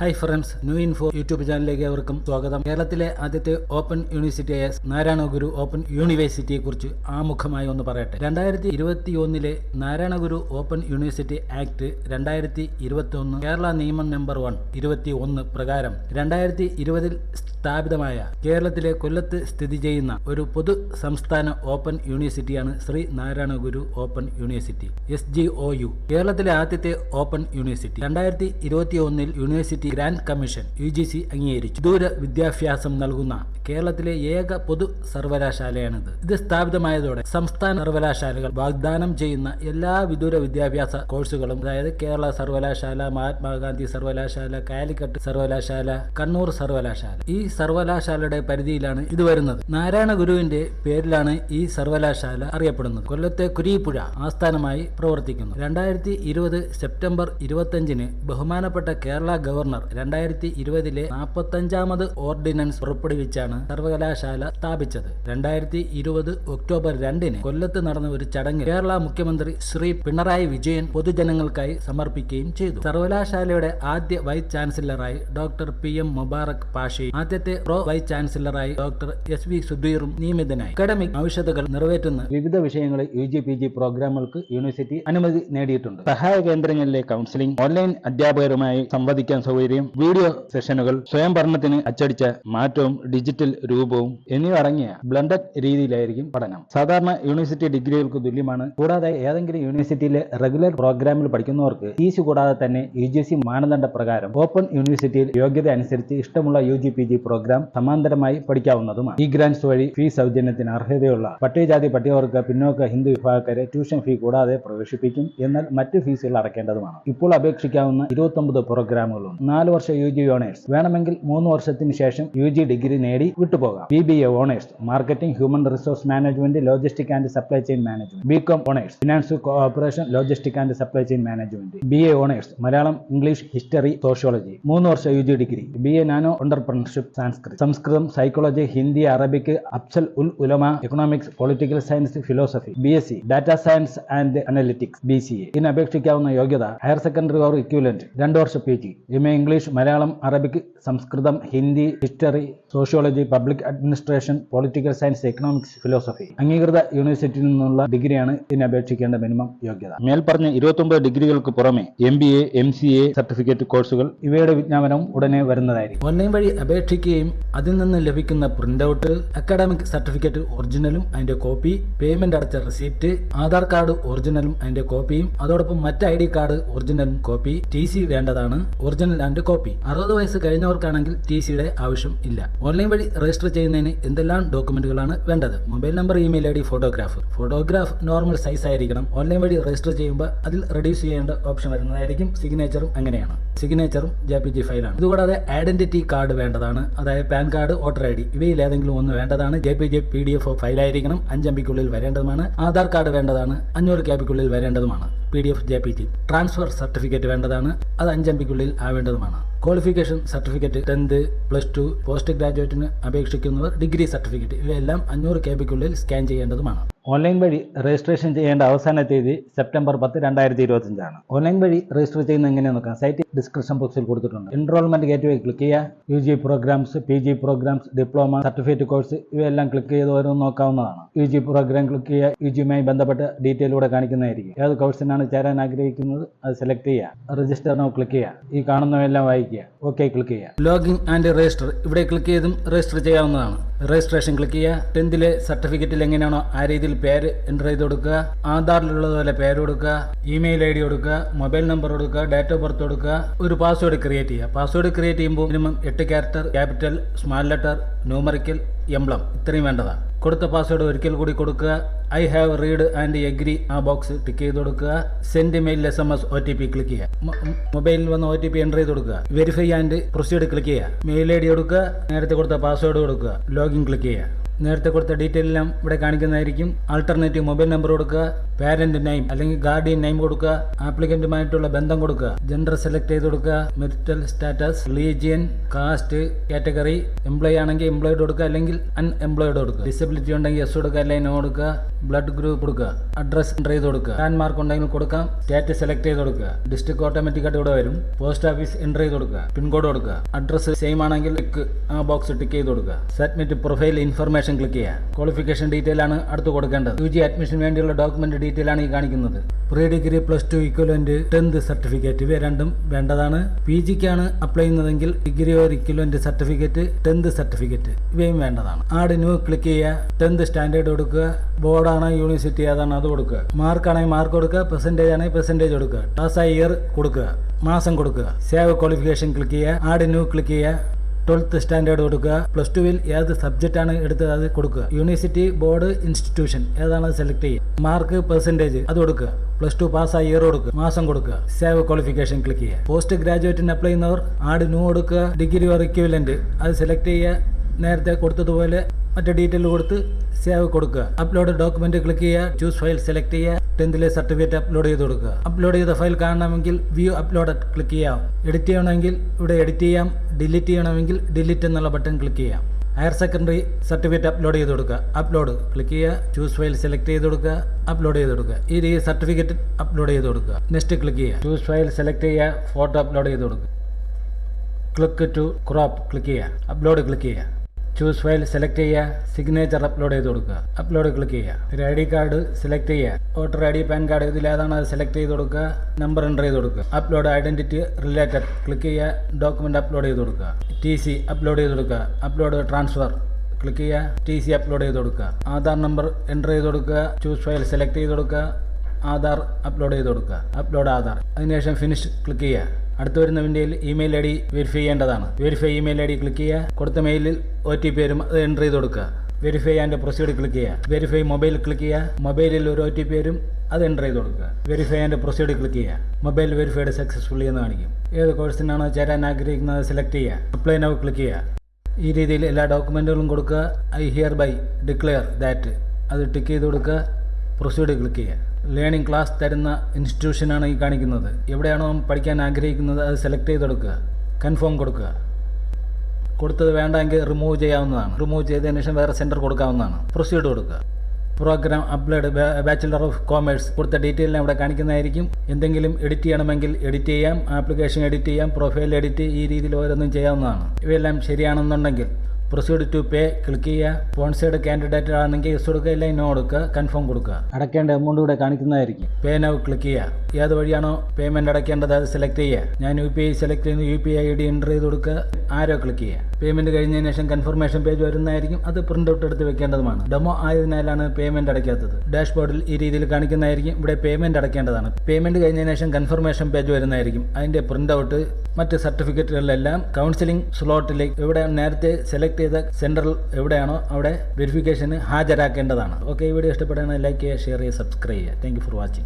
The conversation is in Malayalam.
Hi friends new info YouTube ചാനലിലേക്ക് അവർക്കും സ്വാഗതം. കേരളത്തിലെ ആദ്യത്തെ ഓപ്പൺ യൂണിവേഴ്സിറ്റിയായ നാരായണഗുരു ഓപ്പൺ യൂണിവേഴ്സിറ്റിയെ കുറിച്ച് ആമുഖമായി ഒന്ന് പറയട്ടെ. രണ്ടായിരത്തി ഇരുപത്തി ഒന്നിലെ Narayana Guru open university act രണ്ടായിരത്തി ഇരുപത്തി ഒന്ന് കേരള നിയമം നമ്പർ വൺ ഇരുപത്തി ഒന്ന് പ്രകാരം രണ്ടായിരത്തി ഇരുപതിൽ സ്ഥാപിതമായ കേരളത്തിലെ കൊല്ലത്ത് സ്ഥിതി ചെയ്യുന്ന ഒരു പൊതു സംസ്ഥാന open യൂണിവേഴ്സിറ്റിയാണ് Shri Narayanaguru open university S G O U കേരളത്തിലെ ആദ്യത്തെ ഓപ്പൺ യൂണിവേഴ്സിറ്റി രണ്ടായിരത്തി ഇരുപത്തി ഒന്നിൽ university grants commission U G C അംഗീകരിച്ചു. ദൂര വിദ്യാഭ്യാസം നൽകുന്ന കേരളത്തിലെ ഏക പൊതു സർവകലാശാലയാണിത്. ഇത് സ്ഥാപിതമായതോടെ സംസ്ഥാന സർവകലാശാലകൾ വാഗ്ദാനം ചെയ്യുന്ന എല്ലാ വിദൂര വിദ്യാഭ്യാസ കോഴ്സുകളും അതായത് കേരള സർവകലാശാല മഹാത്മാഗാന്ധി സർവകലാശാല കാലിക്കട്ട് സർവകലാശാല കണ്ണൂർ സർവകലാശാല. ഈ സർവകലാശാലയുടെ പരിധിയിലാണ് ഇത് വരുന്നത്. നാരായണ ഗുരുവിന്റെ പേരിലാണ് ഈ സർവകലാശാല അറിയപ്പെടുന്നത്. കൊല്ലത്തെ കുരീപ്പുഴ ആസ്ഥാനമായി പ്രവർത്തിക്കുന്നു. രണ്ടായിരത്തി ഇരുപത് സെപ്റ്റംബർ ഇരുപത്തഞ്ചിന് ബഹുമാനപ്പെട്ട കേരള ഗവർണർ രണ്ടായിരത്തി ഇരുപതിലെ നാൽപ്പത്തഞ്ചാമത് ഓർഡിനൻസ് പുറപ്പെടുവിച്ചാണ് സർവകലാശാല സ്ഥാപിച്ചത്. രണ്ടായിരത്തി ഇരുപത് ഒക്ടോബർ രണ്ടിന് കൊല്ലത്ത് നടന്ന ഒരു ചടങ്ങിൽ കേരള മുഖ്യമന്ത്രി ശ്രീ പിണറായി വിജയൻ പൊതുജനങ്ങൾക്കായി സമർപ്പിക്കുകയും ചെയ്തു. സർവകലാശാലയുടെ ആദ്യ വൈസ് ചാൻസലറായി ഡോക്ടർ പി എം മുബാറക് പാഷയും ആദ്യത്തെ പ്രോ വൈസ് ചാൻസലറായി ഡോക്ടർ എസ് വി സുധീറും നിയമിതനായി. അക്കാഡമിക് ആവശ്യതകൾ നിറവേറ്റുന്ന വിവിധ വിഷയങ്ങളിൽ യു ജി പി ജി പ്രോഗ്രാമുകൾക്ക് യൂണിവേഴ്സിറ്റി അനുമതി നേടിയിട്ടുണ്ട്. സഹായ കേന്ദ്രങ്ങളിലെ കൗൺസിലിംഗ് ഓൺലൈൻ അധ്യാപകരുമായി സംവദിക്കാൻ സൗകര്യം വീഡിയോ സെഷനുകൾ സ്വയം പഠനത്തിന് അച്ചടിച്ച മാറ്റവും ഡിജിറ്റൽ രൂപവും എന്നിവ അടങ്ങിയ ബ്ലണ്ടഡ് രീതിയിലായിരിക്കും പഠനം. സാധാരണ യൂണിവേഴ്സിറ്റി ഡിഗ്രികൾക്ക് തുല്യമാണ്. കൂടാതെ ഏതെങ്കിലും യൂണിവേഴ്സിറ്റിയിലെ റെഗുലർ പ്രോഗ്രാമിൽ പഠിക്കുന്നവർക്ക് ഫീസ് കൂടാതെ തന്നെ യു ജി സി മാനദണ്ഡ പ്രകാരം ഓപ്പൺ യൂണിവേഴ്സിറ്റിയിൽ യോഗ്യത അനുസരിച്ച് ഇഷ്ടമുള്ള U G P G program സമാന്തരമായി പഠിക്കാവുന്നതുമാണ്. ഈ ഗ്രാൻസ് വഴി ഫീസ് സൗജന്യത്തിന് അർഹതയുള്ള പട്ടികജാതി പട്ടികവർഗ പിന്നോക്ക ഹിന്ദു വിഭാഗക്കാരെ ട്യൂഷൻ ഫീ കൂടാതെ പ്രവേശിപ്പിക്കും. എന്നാൽ മറ്റ് ഫീസുകൾ അടക്കേണ്ടതുമാണ്. ഇപ്പോൾ അപേക്ഷിക്കാവുന്ന ഇരുപത്തൊമ്പത് പ്രോഗ്രാമുകളുണ്ട്. നാല് വർഷം യു ജി ഓണേഴ്സ്. വേണമെങ്കിൽ മൂന്ന് വർഷത്തിന് ശേഷം യു ജി ഡിഗ്രി നേടി വിട്ടുപോകാം. B B A honours marketing human resource management logistic and supply chain management. B com honours finance corporation logistic and supply chain management. B A honours Malayalam English history sociology. മൂന്ന് വർഷം U G degree. B A nano entrepreneurship Sanskrit Samskritam psychology Hindi Arabic Afzal ul Ulama economics political science philosophy B S C data science and analytics B C A ഇതിന് അപേക്ഷിക്കാവുന്ന യോഗ്യത ഹയർ സെക്കൻഡറി ഓർ ഇക്വലന്റ് രണ്ട് വർഷം P G M A English Malayalam Arabic Samskritam Hindi history sociology public administration political science economics philosophy. അംഗീകൃത യൂണിവേഴ്സിറ്റിയിൽ നിന്നുള്ള ഡിഗ്രിയാണ് ഇതിന് അപേക്ഷിക്കേണ്ട മിനിമം യോഗ്യത. മേൽപ്പറഞ്ഞ ഇരുപത്തൊമ്പത് ഡിഗ്രികൾക്ക് പുറമെ M B A M C A certificate കോഴ്സുകൾ ഇവയുടെ വിജ്ഞാപനം ഉടനെ വരുന്നതായിരിക്കും. ഓൺലൈൻ വഴി അപേക്ഷിക്കുകയും അതിൽ നിന്ന് ലഭിക്കുന്ന പ്രിന്റ് ഔട്ട് അക്കാഡമിക് സർട്ടിഫിക്കറ്റ് ഒറിജിനലും അതിന്റെ കോപ്പി പേയ്മെന്റ് അടച്ച റെസിപ്റ്റ് ആധാർ കാർഡ് ഒറിജിനലും അതിന്റെ കോപ്പിയും അതോടൊപ്പം മറ്റ് ഐ ഡി കാർഡ് ഒറിജിനലും കോപ്പി ടി സി വേണ്ടതാണ്. Original and copy. അറുപത് വയസ്സ് കഴിഞ്ഞവർക്കാണെങ്കിൽ ടി സിയുടെ ആവശ്യം ഇല്ല. ഓൺലൈൻ വഴി രജിസ്റ്റർ ചെയ്യുന്നതിന് എന്തെല്ലാം ഡോക്യുമെന്റുകളാണ് വേണ്ടത്? Mobile number email I D photograph. Photograph normal size ആയിരിക്കണം. ഓൺലൈൻ വഴി രജിസ്റ്റർ ചെയ്യുമ്പോൾ അതിൽ റെഡ്യൂസ് ചെയ്യേണ്ട ഓപ്ഷൻ വരുന്നതായിരിക്കും. സിഗ്നേച്ചറും അങ്ങനെയാണ്. സിഗ്നേച്ചറും ജെ പി ജി ഫയലാണ്. ഇതുകൂടാതെ ഐഡന്റിറ്റി കാർഡ് വേണ്ടതാണ്. അതായത് pan card voter I D ഇവയിൽ ഏതെങ്കിലും ഒന്ന് വേണ്ടതാണ്. J P G P D F ഫയലായിരിക്കണം. അഞ്ച് എം ബിക്കുള്ളിൽ വരേണ്ടതുമാണ്. ആധാർ കാർഡ് വേണ്ടതാണ്. അഞ്ഞൂറ് കെ പിക്കുള്ളിൽ വരേണ്ടതുമാണ്. P D F J P G transfer certificate വേണ്ടതാണ്. അത് അഞ്ച് എം ബിക്കുള്ളിൽ ആവേണ്ടതുമാണ്. Qualification certificate tenth plus two post ഗ്രാജുവേറ്റിന് അപേക്ഷിക്കുന്നവർ ഡിഗ്രി സർട്ടിഫിക്കറ്റ് ഇവയെല്ലാം അഞ്ഞൂറ് കെ ബിക്കുള്ളിൽ സ്കാൻ ചെയ്യേണ്ടതുമാണ്. ഓൺലൈൻ വഴി രജിസ്ട്രേഷൻ ചെയ്യേണ്ട അവസാന തീയതി സെപ്റ്റംബർ പത്ത് രണ്ടായിരത്തി ഇരുപത്തഞ്ചാണ് ഓൺലൈൻ വഴി രജിസ്റ്റർ ചെയ്യുന്ന എങ്ങനെ നോക്കാം. സൈറ്റ് ഡിസ്ക്രിപ്ഷൻ ബോക്സിൽ കൊടുത്തിട്ടുണ്ട്. എൻറോൾമെന്റ് ഗേറ്റ് വേ ക്ലിക്ക് ചെയ്യുക. U G programs P G programs diploma certificate course ഇവയെല്ലാം ക്ലിക്ക് ചെയ്ത് ഓരോന്ന് നോക്കാവുന്നതാണ്. യു ജി പ്രോഗ്രാം ക്ലിക്ക് ചെയ്യുക. യു ജിയുമായി ബന്ധപ്പെട്ട ഡീറ്റെയിൽ ഇവിടെ കാണിക്കുന്നതായിരിക്കും. ഏത് കോഴ്സിനാണ് ചേരാൻ ആഗ്രഹിക്കുന്നത് അത് സെലക്ട് ചെയ്യുക. രജിസ്റ്റർ നോ ക്ലിക്ക് ചെയ്യുക. ഈ കാണുന്നവയെല്ലാം വായിക്കുക. ഓക്കെ ക്ലിക്ക് ചെയ്യുക. Login and register. ഇവിടെ ക്ലിക്ക് ചെയ്തും രജിസ്റ്റർ ചെയ്യാവുന്നതാണ്. രജിസ്ട്രേഷൻ ക്ലിക്ക് ചെയ്യുക. ടെൻത്തിലെ സർട്ടിഫിക്കറ്റിൽ എങ്ങനെയാണോ ആ രീതിയിൽ പേര് എന്റർ ചെയ്ത് കൊടുക്കുക ആധാറിലുള്ളതുപോലെ പേര് കൊടുക്കുക ഇമെയിൽ ഐ ഡി കൊടുക്കുക മൊബൈൽ നമ്പർ കൊടുക്കുക ഡേറ്റ് ഓഫ് ബർത്ത് കൊടുക്കുക ഒരു പാസ്വേഡ് ക്രിയേറ്റ് ചെയ്യുക. പാസ്വേഡ് ക്രിയേറ്റ് ചെയ്യുമ്പോൾ മിനിമം എട്ട് character capital small letter numerical emblem ഇത്രയും വേണ്ടതാണ്. കൊടുത്ത പാസ്വേഡ് ഒരിക്കൽ കൂടി കൊടുക്കുക. I have read and agree ആ ബോക്സ് ടിക്ക് ചെയ്ത് കൊടുക്കുക. Send mail S M S O T P click ചെയ്യുക. മൊബൈലിൽ വന്ന് ഒ ടി പി എന്റർ ചെയ്ത് കൊടുക്കുക. വെരിഫൈ ആൻഡ് പ്രൊസീഡ് ക്ലിക്ക് ചെയ്യുക. മെയിൽ ഐ ഡി കൊടുക്കുക. നേരത്തെ കൊടുത്ത പാസ്വേഡ് കൊടുക്കുക. ലോഗിൻ ക്ലിക്ക് ചെയ്യുക. നേരത്തെ കൊടുത്ത ഡീറ്റെയിൽ എല്ലാം ഇവിടെ കാണിക്കുന്നതായിരിക്കും. ആൾട്ടർനേറ്റീവ് മൊബൈൽ നമ്പർ കൊടുക്കുക പാരന്റ് നെയിം അല്ലെങ്കിൽ ഗാർഡിയൻ നെയിം കൊടുക്കുക ആപ്ലിക്കന്റുമായിട്ടുള്ള ബന്ധം കൊടുക്കുക ജെൻഡർ സെലക്ട് ചെയ്ത് കൊടുക്കുക marital status religion caste category employee ആണെങ്കിൽ എംപ്ലോയിഡ് കൊടുക്കുക അല്ലെങ്കിൽ അൺഎംപ്ലോയിഡ് കൊടുക്കുക. ഡിസബിലിറ്റി ഉണ്ടെങ്കിൽ എസ് കൊടുക്കുക അല്ലെങ്കിൽ നോ കൊടുക്കുക. ബ്ലഡ് ഗ്രൂപ്പ് കൊടുക്കുക. അഡ്രസ് എന്റർ ചെയ്ത് കൊടുക്കുക. ലാൻഡ് മാർക്ക് ഉണ്ടെങ്കിൽ കൊടുക്കാം. സ്റ്റേറ്റ് സെലക്ട് ചെയ്ത് കൊടുക്കുക. ഡിസ്ട്രിക്ട് ഓട്ടോമാറ്റിക്കായിട്ട് ഇവിടെ വരും. പോസ്റ്റ് ഓഫീസ് എന്റർ ചെയ്ത് കൊടുക്കുക. പിൻകോഡ് കൊടുക്കുക. അഡ്രസ് സെയിം ആണെങ്കിൽ ആ ബോക്സ് ടിക്ക് ചെയ്ത് കൊടുക്കുക. സബ്മിറ്റ് പ്രൊഫൈൽ ഇൻഫർമേഷൻ ക്ലിക്ക് ചെയ്യുക ക്വാളിഫിക്കേഷൻ ഡീറ്റെയിൽ ആണ് അടുത്ത് കൊടുക്കേണ്ടത്. യു ജി അഡ്മിഷൻ വേണ്ടിയുള്ള ഡോക്യുമെന്റ് ഡീറ്റെയിൽ ആണ് ഈ കാണിക്കുന്നത്. Pre degree plus two equivalent tenth certificate ഇവ രണ്ടും വേണ്ടതാണ്. പി ജിക്കാണ് അപ്ലൈ ചെയ്യുന്നതെങ്കിൽ degree or equivalent certificate tenth certificate ഇവയും വേണ്ടതാണ്. ആഡ് ന്യൂ ക്ലിക്ക് ചെയ്യുക. ടെൻത്ത് സ്റ്റാൻഡേർഡ് കൊടുക്കുക. ബോർഡാണ് യൂണിവേഴ്സിറ്റി ഏതാണ് അത് കൊടുക്കുക. മാർക്കാണെങ്കിൽ മാർക്ക് കൊടുക്കുക. പെർസെന്റേജ് ആണെങ്കിൽ പെർസെന്റേജ് കൊടുക്കുക. പാസ് ഇയർ കൊടുക്കുക. മാസം കൊടുക്കുക. സേവ് ക്വാളിഫിക്കേഷൻ ക്ലിക്ക് ചെയ്യുക. ആഡ് ന്യൂ ക്ലിക്ക് ചെയ്യുക. ട്വൽത്ത് സ്റ്റാൻഡേർഡ് കൊടുക്കുക. പ്ലസ് ടുവിൽ ഏത് സബ്ജക്റ്റ് ആണ് എടുത്തത് അത് കൊടുക്കുക. യൂണിവേഴ്സിറ്റി ബോർഡ് ഇൻസ്റ്റിറ്റ്യൂഷൻ ഏതാണ് സെലക്ട് ചെയ്യുക മാർക്ക് പെർസെന്റേജ് അത് കൊടുക്കുക. പ്ലസ് ടു പാസ്സായി ഇയർ കൊടുക്കുക. മാസം കൊടുക്കുക. സേവ് ക്വാളിഫിക്കേഷൻ ക്ലിക്ക് ചെയ്യുക. പോസ്റ്റ് ഗ്രാജുവേറ്റിന് അപ്ലൈ ചെയ്യുന്നവർ ആഡ് ന്യൂ കൊടുക്കുക. ഡിഗ്രി ഓർ ഇക്വിലന്റ് അത് സെലക്ട് ചെയ്യുക. നേരത്തെ കൊടുത്തതുപോലെ മറ്റു ഡീറ്റെയിൽ കൊടുത്ത് സേവ് കൊടുക്കുക. അപ്ലോഡ് ഡോക്യുമെന്റ് ക്ലിക്ക് ചെയ്യുക. ചൂസ് ഫയൽ സെലക്ട് ചെയ്യുക. ടെൻത്തിലെ സർട്ടിഫിക്കറ്റ് അപ്ലോഡ് ചെയ്ത് കൊടുക്കുക. അപ്ലോഡ് ചെയ്ത ഫയൽ കാണണമെങ്കിൽ വ്യൂ അപ്ലോഡ് ക്ലിക്ക് ചെയ്യാം. എഡിറ്റ് ചെയ്യണമെങ്കിൽ ഇവിടെ എഡിറ്റ് ചെയ്യാം. ഡിലീറ്റ് ചെയ്യണമെങ്കിൽ ഡിലീറ്റ് എന്നുള്ള ബട്ടൺ ക്ലിക്ക് ചെയ്യാം. ഹയർ സെക്കൻഡറി സർട്ടിഫിക്കറ്റ് അപ്ലോഡ് ചെയ്ത് കൊടുക്കുക. അപ്ലോഡ് ക്ലിക്ക് ചെയ്യുക. ചൂസ് ഫയൽ സെലക്ട് ചെയ്ത് കൊടുക്കുക. അപ്ലോഡ് ചെയ്ത് കൊടുക്കുക. ഈ രീതി സർട്ടിഫിക്കറ്റ് അപ്ലോഡ് ചെയ്ത് കൊടുക്കുക. നെക്സ്റ്റ് ക്ലിക്ക് ചെയ്യുക. ചൂസ് ഫയൽ സെലക്ട് ചെയ്യുക. ഫോട്ടോ അപ്ലോഡ് ചെയ്ത് കൊടുക്കുക. ക്ലിക്ക് ടു ക്രോപ്പ് ക്ലിക്ക് ചെയ്യുക. അപ്ലോഡ് ക്ലിക്ക് ചെയ്യുക. ചൂസ് ഫയൽ സെലക്ട് ചെയ്യുക സിഗ്നേച്ചർ അപ്ലോഡ് ചെയ്ത് കൊടുക്കുക. അപ്ലോഡ് ക്ലിക്ക് ചെയ്യുക ഒരു ഐ ഡി കാർഡ് സെലക്ട് ചെയ്യുക voter I D pan card ഇതിലേതാണ് അത് സെലക്ട് ചെയ്ത് കൊടുക്കുക? നമ്പർ എന്റർ ചെയ്ത് കൊടുക്കുക. അപ്ലോഡ് ഐഡന്റിറ്റി റിലേറ്റഡ് ക്ലിക്ക് ചെയ്യുക ഡോക്യുമെന്റ് അപ്ലോഡ് ചെയ്ത് കൊടുക്കുക. ടി സി അപ്ലോഡ് ചെയ്ത് കൊടുക്കുക. അപ്ലോഡ് ട്രാൻസ്ഫർ ക്ലിക്ക് ചെയ്യുക ടി സി അപ്ലോഡ് ചെയ്ത് കൊടുക്കുക. ആധാർ നമ്പർ എന്റർ ചെയ്ത് കൊടുക്കുക. ചൂസ് ഫയൽ സെലക്ട് ചെയ്ത് കൊടുക്കുക. ആധാർ അപ്ലോഡ് ചെയ്ത് കൊടുക്കുക. അപ്ലോഡ് ആധാർ അതിനുശേഷം ഫിനിഷ് ക്ലിക്ക് ചെയ്യുക അടുത്ത് വരുന്ന വിൻഡോയിൽ ഇമെയിൽ ഐ ഡി വെരിഫൈ ചെയ്യേണ്ടതാണ്. Verify email I D click ചെയ്യുക. കൊടുത്ത മെയിലിൽ ഒ ടി പി വരും. അത് എന്റർ ചെയ്ത് കൊടുക്കുക. വെരിഫൈ ആൻഡ് പ്രൊസീഡ് ക്ലിക്ക് ചെയ്യുക. വെരിഫൈ മൊബൈൽ ക്ലിക്ക് ചെയ്യുക. മൊബൈലിൽ ഒരു ഒ ടി പി വരും. അത് എന്റർ ചെയ്ത് കൊടുക്കുക. വെരിഫൈ ആൻഡ് പ്രൊസീഡ് ക്ലിക്ക് ചെയ്യുക. മൊബൈൽ വെരിഫൈഡ് സക്സസ്ഫുള്ളി എന്ന് കാണിക്കും. ഏത് കോഴ്സിനാണോ ചേരാൻ ആഗ്രഹിക്കുന്നത് സെലക്ട് ചെയ്യുക. അപ്ലൈ നൗ ക്ലിക്ക് ചെയ്യുക. ഈ രീതിയിൽ എല്ലാ ഡോക്യുമെന്റുകളും കൊടുക്കുക. I hereby declare that അത് ടിക്ക് ചെയ്ത് കൊടുക്കുക. പ്രൊസീഡ് ക്ലിക്ക് ചെയ്യുക ലേണിംഗ് ക്ലാസ് തരുന്ന ഇൻസ്റ്റിറ്റ്യൂഷനാണ് ഈ കാണിക്കുന്നത്. എവിടെയാണോ പഠിക്കാൻ ആഗ്രഹിക്കുന്നത് അത് സെലക്ട് ചെയ്ത് കൊടുക്കുക കൺഫേം കൊടുക്കുക. കൊടുത്തത് വേണ്ടെങ്കിൽ റിമൂവ് ചെയ്യാവുന്നതാണ്. റിമൂവ് ചെയ്തതിന് ശേഷം വേറെ സെന്റർ കൊടുക്കാവുന്നതാണ്. പ്രൊസീഡ് കൊടുക്കുക. Program upload bachelor of commerce കൊടുത്ത ഡീറ്റെയിലിനെ ഇവിടെ കാണിക്കുന്നതായിരിക്കും. എന്തെങ്കിലും എഡിറ്റ് ചെയ്യണമെങ്കിൽ എഡിറ്റ് ചെയ്യാം. ആപ്ലിക്കേഷൻ എഡിറ്റ് ചെയ്യാം. പ്രൊഫൈൽ എഡിറ്റ് ഈ രീതിയിൽ ഓരോന്നും ചെയ്യാവുന്നതാണ്. ഇവയെല്ലാം ശരിയാണെന്നുണ്ടെങ്കിൽ പ്രൊസീഡ് ടു പേ ക്ലിക്ക് ചെയ്യുക സ്പോൺസേഡ് കാൻഡിഡേറ്റ് ആണെങ്കിൽ യെസ് കൊടുക്കുക ഇല്ലെങ്കിൽ നോ കൊടുക്കുക കൺഫേം കൊടുക്കുക. അടയ്ക്കേണ്ട എമൗണ്ട് ഇവിടെ കാണിക്കുന്നതായിരിക്കും. പേ നൗ ക്ലിക്ക് ചെയ്യുക ഏത് വഴിയാണോ പേയ്മെന്റ് അടയ്ക്കേണ്ടത് അത് സെലക്ട് ചെയ്യുക. ഞാൻ യു പി ഐ സെലക്ട് ചെയ്യുന്നു U P I I D enter ചെയ്ത് കൊടുക്കുക. ആരോ ക്ലിക്ക് ചെയ്യുക. പേയ്മെന്റ് കഴിഞ്ഞതിന് ശേഷം കൺഫർമേഷൻ പേജ് വരുന്നതായിരിക്കും. അത് പ്രിന്റ് ഔട്ട് എടുത്ത് വെക്കേണ്ടതുമാണ്. Demo ആയതിനാലാണ് payment അടയ്ക്കാത്തത്. ഡാഷ്ബോർഡിൽ ഈ രീതിയിൽ കാണിക്കുന്നതായിരിക്കും. ഇവിടെ പേയ്മെന്റ് അടയ്ക്കേണ്ടതാണ്. പേയ്മെന്റ് കഴിഞ്ഞതിന് ശേഷം കൺഫർമേഷൻ പേജ് വരുന്നതായിരിക്കും. അതിന്റെ പ്രിന്റ് ഔട്ട് മറ്റ് സർട്ടിഫിക്കറ്റുകളിലെല്ലാം കൗൺസിലിംഗ് സ്ലോട്ടിലേക്ക് ഇവിടെ നേരത്തെ സെലക്ട് ചെയ്ത സെന്ററിൽ എവിടെയാണോ അവിടെ വെരിഫിക്കേഷന് ഹാജരാക്കേണ്ടതാണ്. ഓക്കെ ഈ വീഡിയോ ഇഷ്ടപ്പെടുകയാണെങ്കിൽ ലൈക്ക് ചെയ്യുക ഷെയർ ചെയ്യുക സബ്സ്ക്രൈബ് ചെയ്യുക. Thank for watching